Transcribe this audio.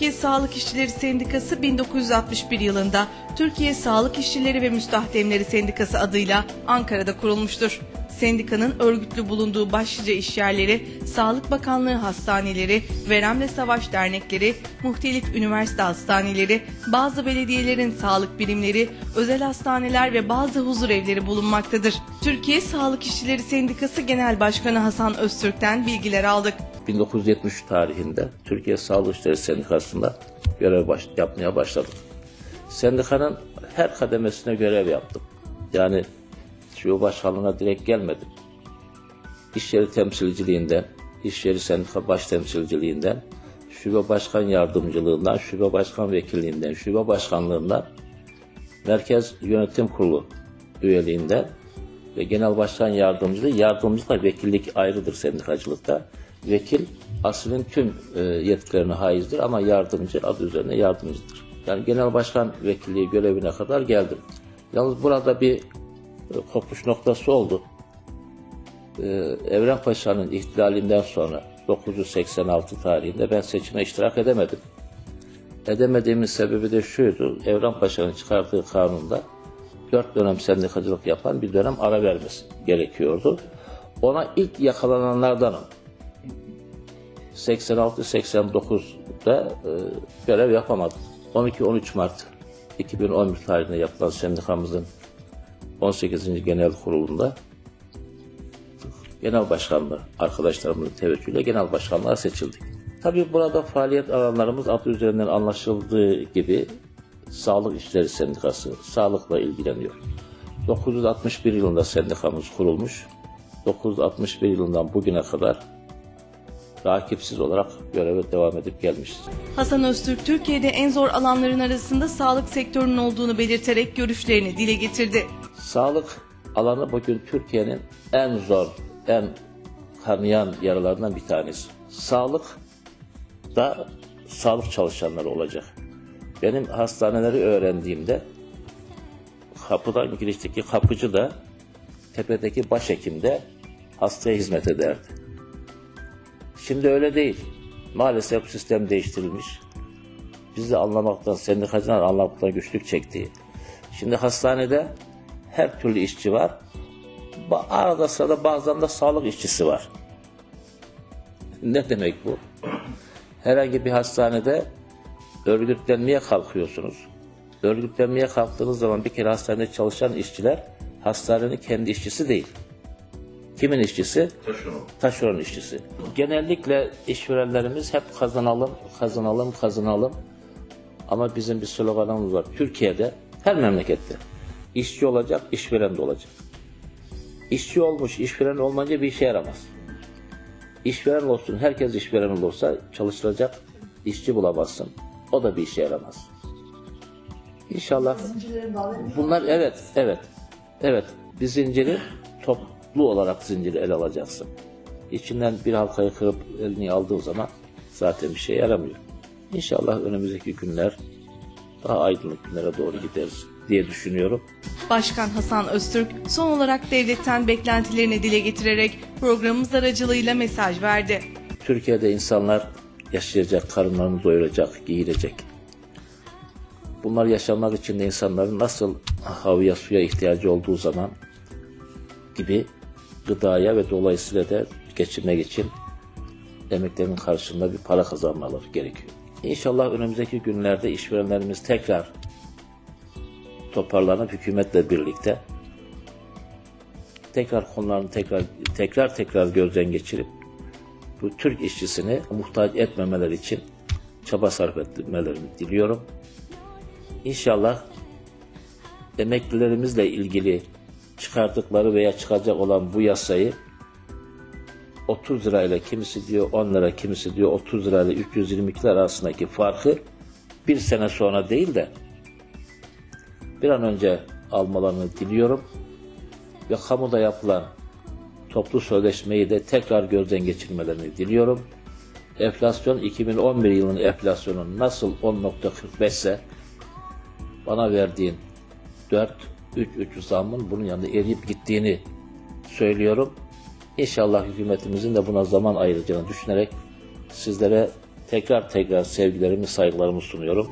Türkiye Sağlık İşçileri Sendikası 1961 yılında Türkiye Sağlık İşçileri ve Müstahdemleri Sendikası adıyla Ankara'da kurulmuştur. Sendikanın örgütlü bulunduğu başlıca işyerleri, Sağlık Bakanlığı hastaneleri, Veremle Savaş dernekleri, muhtelif üniversite hastaneleri, bazı belediyelerin sağlık birimleri, özel hastaneler ve bazı huzur evleri bulunmaktadır. Türkiye Sağlık İşçileri Sendikası Genel Başkanı Hasan Öztürk'ten bilgiler aldık. 1973 tarihinde Türkiye Sağlık İşleri Sendikası'nda görev baş- yapmaya başladım. Sendikanın her kademesine görev yaptım. Yani şube başkanlığına direkt gelmedim. İş yeri temsilciliğinden, iş yeri sendika baş temsilciliğinden, şube başkan yardımcılığından, şube başkan vekilliğinden, şube başkanlığından, merkez yönetim kurulu üyeliğinden ve genel başkan yardımcılığı, yardımcılıkla vekillik ayrıdır sendikacılıkta. Vekil aslının tüm e, yetkilerine haizdir ama yardımcı adı üzerine yardımcıdır. Yani genel başkan vekilliği görevine kadar geldim. Yalnız burada bir e, kopuş noktası oldu. E, Evren Paşa'nın ihtilalinden sonra 986 tarihinde ben seçime iştirak edemedim. Edemediğimin sebebi de şuydu. Evren Paşa'nın çıkardığı kanunda dört dönem sendikacılık yapan bir dönem ara vermesi gerekiyordu. Ona ilk yakalananlardanım. 86-89'da e, görev yapamadım. 12-13 Mart 2011 tarihinde yapılan sendikamızın 18. Genel Kurulu'nda genel başkanlığı arkadaşlarımızın teveccühüyle genel başkanlığa seçildik. Tabii burada faaliyet alanlarımız adı üzerinden anlaşıldığı gibi Sağlık İşleri Sendikası sağlıkla ilgileniyor. 961 yılında sendikamız kurulmuş. 961 yılından bugüne kadar rakipsiz olarak göreve devam edip gelmişiz. Hasan Öztürk Türkiye'de en zor alanların arasında sağlık sektörünün olduğunu belirterek görüşlerini dile getirdi. Sağlık alanı bugün Türkiye'nin en zor, en kanayan yaralarından bir tanesi. Sağlık da sağlık çalışanları olacak. Benim hastaneleri öğrendiğimde kapıdan girişteki kapıcı da tepedeki başhekim de hastaya hizmet ederdi. Şimdi öyle değil. Maalesef sistem değiştirilmiş. Bizi anlamaktan, sendikacılar anlamaktan güçlük çekti. Şimdi hastanede her türlü işçi var. Arada sırada bazen de sağlık işçisi var. Ne demek bu? Herhangi bir hastanede örgütlenmeye kalkıyorsunuz. Örgütlenmeye kalktığınız zaman bir kere hastanede çalışan işçiler hastanenin kendi işçisi değil. Kimin işçisi? Taşeron. Taşeron işçisi. Genellikle işverenlerimiz hep kazanalım, kazanalım, kazanalım. Ama bizim bir sloganımız var. Türkiye'de, her memlekette işçi olacak, işveren de olacak. İşçi olmuş, işveren olmayınca bir işe yaramaz. İşveren olsun, herkes işveren olursa çalıştıracak işçi bulamazsın. O da bir işe yaramaz. İnşallah. Bunlar evet, evet. Evet, bir zinciri toplu olarak zinciri ele alacaksın. İçinden bir halkayı kırıp elini aldığın zaman zaten bir şey yaramıyor. İnşallah önümüzdeki günler daha aydınlık günlere doğru gideriz diye düşünüyorum. Başkan Hasan Öztürk son olarak devletten beklentilerini dile getirerek programımız aracılığıyla mesaj verdi. Türkiye'de insanlar yaşayacak, karınlarını doyuracak, giyilecek. Bunlar yaşamak için de insanların nasıl havaya suya ihtiyacı olduğu zaman gibi gıdaya ve dolayısıyla da geçinmek için emeklerinin karşılığında bir para kazanmaları gerekiyor. İnşallah önümüzdeki günlerde işverenlerimiz tekrar toparlanıp hükümetle birlikte tekrar konularını tekrar tekrar tekrar gözden geçirip bu Türk işçisini muhtaç etmemeleri için çaba sarf etmelerini diliyorum. İnşallah emeklilerimizle ilgili çıkardıkları veya çıkacak olan bu yasayı 30 lirayla kimisi diyor 10 lira kimisi diyor 30 lirayla 322 lira arasındaki farkı bir sene sonra değil de bir an önce almalarını diliyorum ve kamuda yapılan toplu sözleşmeyi de tekrar gözden geçirmelerini diliyorum. Enflasyon 2011 yılının enflasyonu nasıl 10.45 ise bana verdiğin 4 3 3 zammın bunun yanında eriyip gittiğini söylüyorum. İnşallah hükümetimizin de buna zaman ayıracağını düşünerek sizlere tekrar tekrar sevgilerimi, saygılarımı sunuyorum.